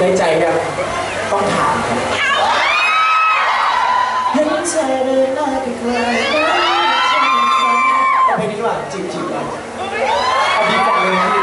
ในใจครับต้องถามครัเห็นเธอเดินไปไกลเอาเพลงนี้ดีกว่าจีบจีบกันเอาดีกันเลยพี่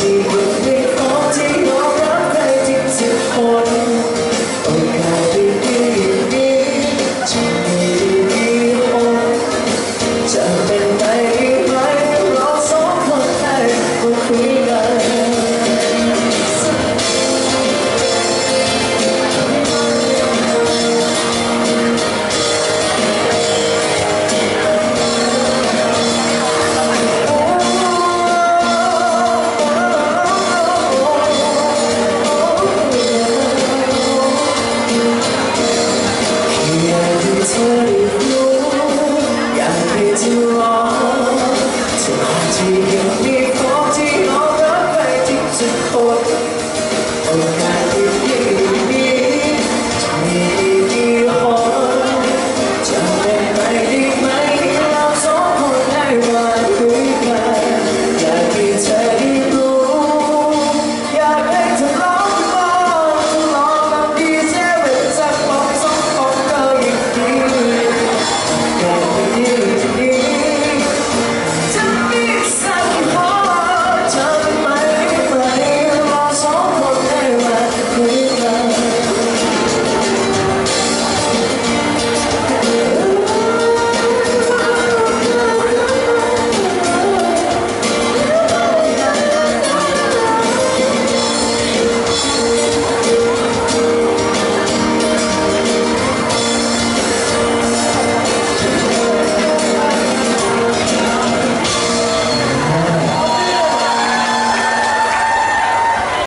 see you. เธอรู้อยากให้เธอรอเธออาจจะยัง